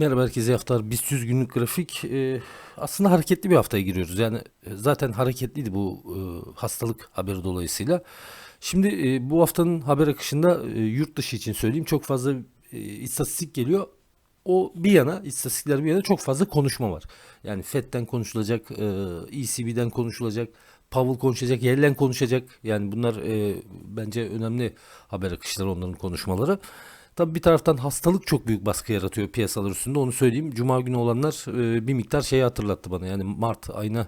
Merhaba herkese haftalar BIST 100 günlük grafik. Ee, aslında hareketli bir haftaya giriyoruz. Yani e, zaten hareketliydi bu e, hastalık haberi dolayısıyla. Şimdi e, bu haftanın haber akışında e, yurt dışı için söyleyeyim çok fazla e, istatistik geliyor. O bir yana, istatistikler bir yana çok fazla konuşma var. Yani FED'den konuşulacak, e, ECB'den konuşulacak, Powell konuşacak, Yellen konuşacak. Yani bunlar e, bence önemli haber akışları onların konuşmaları. Tabii bir taraftan hastalık çok büyük baskı yaratıyor piyasalar üstünde onu söyleyeyim. Cuma günü olanlar e, bir miktar şeyi hatırlattı bana. Yani Mart ayına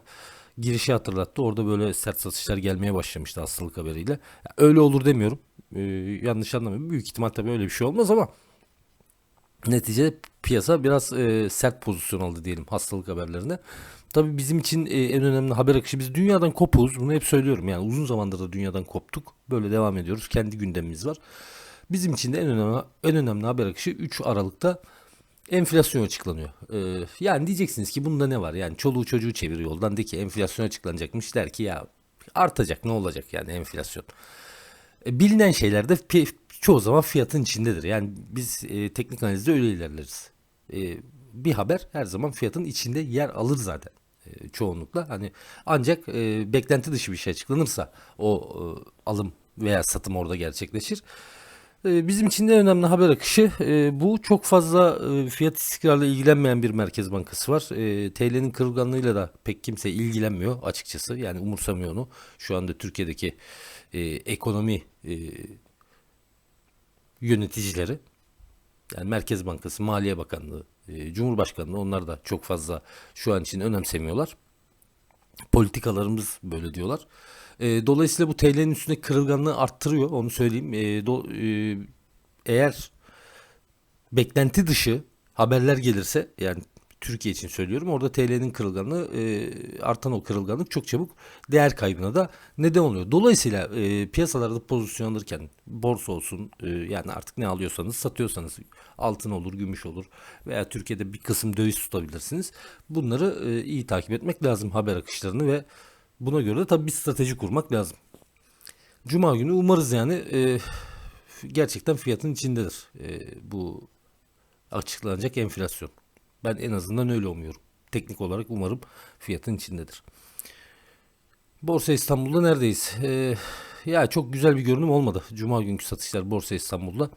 girişi hatırlattı. Orada böyle sert satışlar gelmeye başlamıştı hastalık haberiyle. Öyle olur demiyorum. E, yanlış anlamayın. Büyük ihtimal tabii öyle bir şey olmaz ama neticede piyasa biraz e, sert pozisyon aldı diyelim hastalık haberlerine. Tabii bizim için e, en önemli haber akışı biz dünyadan kopuz. Bunu hep söylüyorum. Yani uzun zamandır da dünyadan koptuk. Böyle devam ediyoruz. Kendi gündemimiz var. Bizim için de en önemli en önemli haber akışı 3 Aralık'ta enflasyon açıklanıyor. Ee, yani diyeceksiniz ki bunda ne var? Yani çoluğu çocuğu çevir yoldan de ki enflasyon açıklanacakmış der ki ya artacak ne olacak yani enflasyon. E, bilinen şeyler de çoğu zaman fiyatın içindedir. Yani biz e, teknik analizde öyle ilerleriz. E, bir haber her zaman fiyatın içinde yer alır zaten e, çoğunlukla. Hani ancak e, beklenti dışı bir şey açıklanırsa o e, alım veya satım orada gerçekleşir. E, Bizim için de önemli haber akışı e, bu. Çok fazla e, fiyat istikrarla ilgilenmeyen bir merkez bankası var. E, TL'nin kırılganlığıyla da pek kimse ilgilenmiyor açıkçası. Yani umursamıyor onu. Şu anda Türkiye'deki ekonomi yöneticileri yani Merkez Bankası, Maliye Bakanlığı, Cumhurbaşkanlığı onlar da çok fazla şu an için önemsemiyorlar. Politikalarımız böyle diyorlar. E, dolayısıyla bu TL'nin üstüne kırılganlığı arttırıyor onu söyleyeyim. E, do, e, eğer beklenti dışı haberler gelirse yani Türkiye için söylüyorum orada TL'nin kırılganlığı e, artan o kırılganlık çok çabuk değer kaybına da neden oluyor. Dolayısıyla e, piyasalarda pozisyon alırken borsa olsun e, yani artık ne alıyorsanız satıyorsanız altın olur gümüş olur veya Türkiye'de bir kısım döviz tutabilirsiniz. Bunları e, iyi takip etmek lazım haber akışlarını ve buna göre de tabii bir strateji kurmak lazım. Cuma günü umarız yani e, gerçekten fiyatın içindedir e, bu açıklanacak enflasyon. Ben en azından öyle umuyorum. Teknik olarak umarım fiyatın içindedir. Borsa İstanbul'da neredeyiz? Ee, ya çok güzel bir görünüm olmadı. Cuma günkü satışlar Borsa İstanbul'da.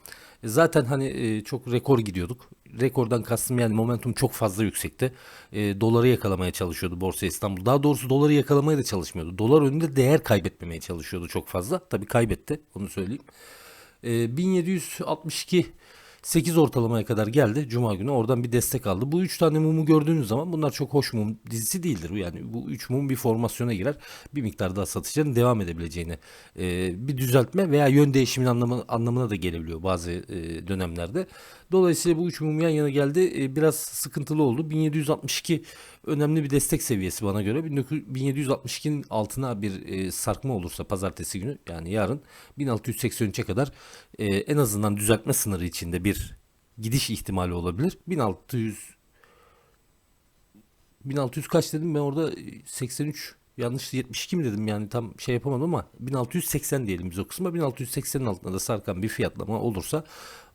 E, zaten hani e, çok rekor gidiyorduk. Rekordan kastım yani momentum çok fazla yüksekti. E, doları yakalamaya çalışıyordu Borsa İstanbul. Daha doğrusu doları yakalamaya da çalışmıyordu. Dolar önünde değer kaybetmemeye çalışıyordu çok fazla. Tabii kaybetti onu söyleyeyim. E, 1762 8 ortalamaya kadar geldi Cuma günü oradan bir destek aldı. Bu 3 tane mumu gördüğünüz zaman bunlar çok hoş mum dizisi değildir. Yani bu 3 mum bir formasyona girer. Bir miktar daha satışların devam edebileceğini e, bir düzeltme veya yön değişimin anlamı, anlamına da gelebiliyor bazı e, dönemlerde. Dolayısıyla bu 3 mum yan yana geldi. E, biraz sıkıntılı oldu. 1762 önemli bir destek seviyesi bana göre. 1762'nin altına bir e, sarkma olursa pazartesi günü yani yarın 1683'e kadar e, en azından düzeltme sınırı içinde bir gidiş ihtimali olabilir. 1600 1600 kaç dedim ben orada 83 yanlış 72 mi dedim yani tam şey yapamadım ama 1680 diyelim biz o kısma 1680'in altında da sarkan bir fiyatlama olursa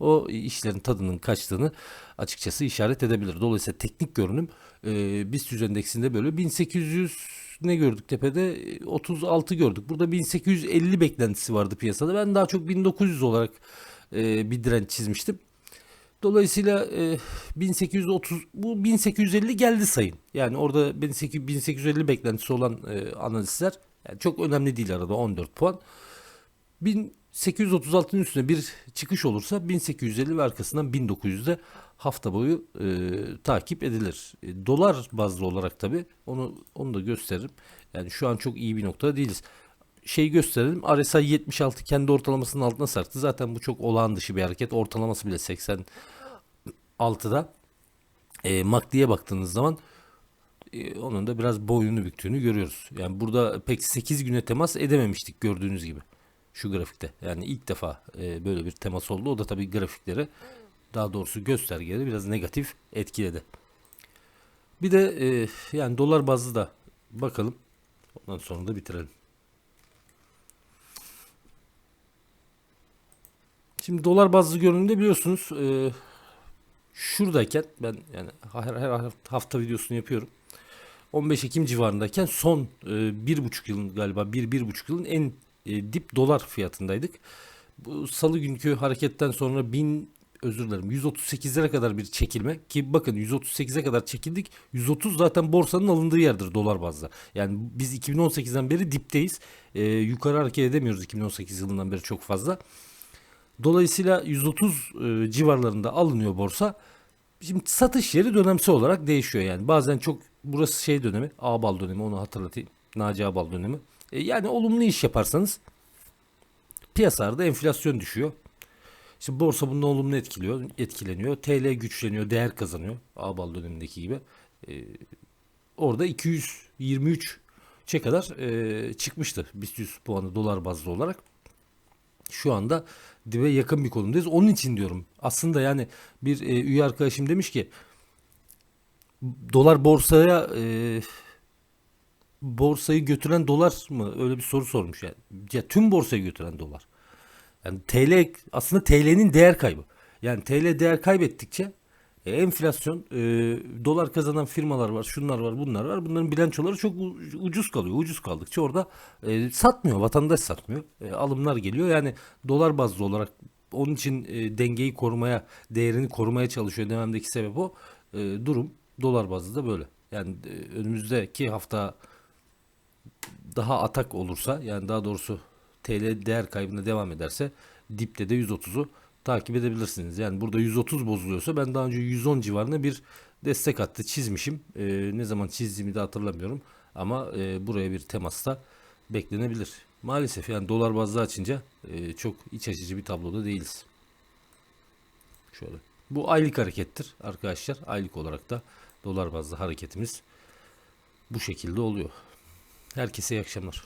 o işlerin tadının kaçtığını açıkçası işaret edebilir. Dolayısıyla teknik görünüm e, BIST endeksinde böyle 1800 ne gördük tepede 36 gördük. Burada 1850 beklentisi vardı piyasada. Ben daha çok 1900 olarak e, bir direnç çizmiştim. Dolayısıyla e, 1830 bu 1850 geldi sayın. Yani orada 1850 beklentisi olan e, analistler yani çok önemli değil arada 14 puan. 1836'nın üstüne bir çıkış olursa 1850 ve arkasından 1900'de hafta boyu e, takip edilir. E, dolar bazlı olarak tabi onu onu da gösteririm. Yani şu an çok iyi bir noktada değiliz. Şey gösterelim. RSI 76 kendi ortalamasının altına sarktı. Zaten bu çok olağan dışı bir hareket. Ortalaması bile 86'da. E, MACD'ye baktığınız zaman e, onun da biraz boyunu büktüğünü görüyoruz. Yani burada pek 8 güne temas edememiştik gördüğünüz gibi. Şu grafikte. Yani ilk defa e, böyle bir temas oldu. O da tabii grafikleri daha doğrusu göstergeleri biraz negatif etkiledi. Bir de e, yani dolar bazlı da bakalım. Ondan sonra da bitirelim. Şimdi dolar bazlı görünümde biliyorsunuz e, şuradayken ben yani her, her hafta videosunu yapıyorum. 15 Ekim civarındayken son e, bir buçuk yılın galiba bir bir buçuk yılın en e, dip dolar fiyatındaydık. Bu salı günkü hareketten sonra 1000 özür dilerim 138'lere kadar bir çekilme ki bakın 138'e kadar çekildik. 130 zaten borsanın alındığı yerdir dolar bazda. Yani biz 2018'den beri dipteyiz. E, yukarı hareket edemiyoruz 2018 yılından beri çok fazla. Dolayısıyla 130 e, civarlarında alınıyor borsa. Şimdi satış yeri dönemsel olarak değişiyor yani. Bazen çok burası şey dönemi, Ağbal dönemi onu hatırlatayım. Naci Ağbal dönemi. E, yani olumlu iş yaparsanız piyasalarda enflasyon düşüyor. Şimdi borsa bundan olumlu etkiliyor, etkileniyor. TL güçleniyor, değer kazanıyor. Ağbal dönemindeki gibi. E, orada 223'e kadar e, çıkmıştı. BIST 100 puanı dolar bazlı olarak. Şu anda dibe yakın bir konumdayız. Onun için diyorum. Aslında yani bir e, üye arkadaşım demiş ki dolar borsaya e, borsayı götüren dolar mı? Öyle bir soru sormuş yani. Ya tüm borsayı götüren dolar. Yani TL aslında TL'nin değer kaybı. Yani TL değer kaybettikçe e, enflasyon, e, dolar kazanan firmalar var, şunlar var, bunlar var. Bunların bilançoları çok ucuz kalıyor. Ucuz kaldıkça orada e, satmıyor, vatandaş satmıyor. E, alımlar geliyor. Yani dolar bazlı olarak onun için e, dengeyi korumaya, değerini korumaya çalışıyor dememdeki sebep o. E, durum dolar bazlı da böyle. Yani e, önümüzdeki hafta daha atak olursa yani daha doğrusu TL değer kaybına devam ederse dipte de 130'u takip edebilirsiniz. Yani burada 130 bozuluyorsa ben daha önce 110 civarında bir destek hattı çizmişim. Ee, ne zaman çizdiğimi de hatırlamıyorum. Ama e, buraya bir temasta beklenebilir. Maalesef yani dolar bazlı açınca e, çok iç açıcı bir tabloda değiliz. Şöyle. Bu aylık harekettir arkadaşlar. Aylık olarak da dolar bazlı hareketimiz bu şekilde oluyor. Herkese iyi akşamlar.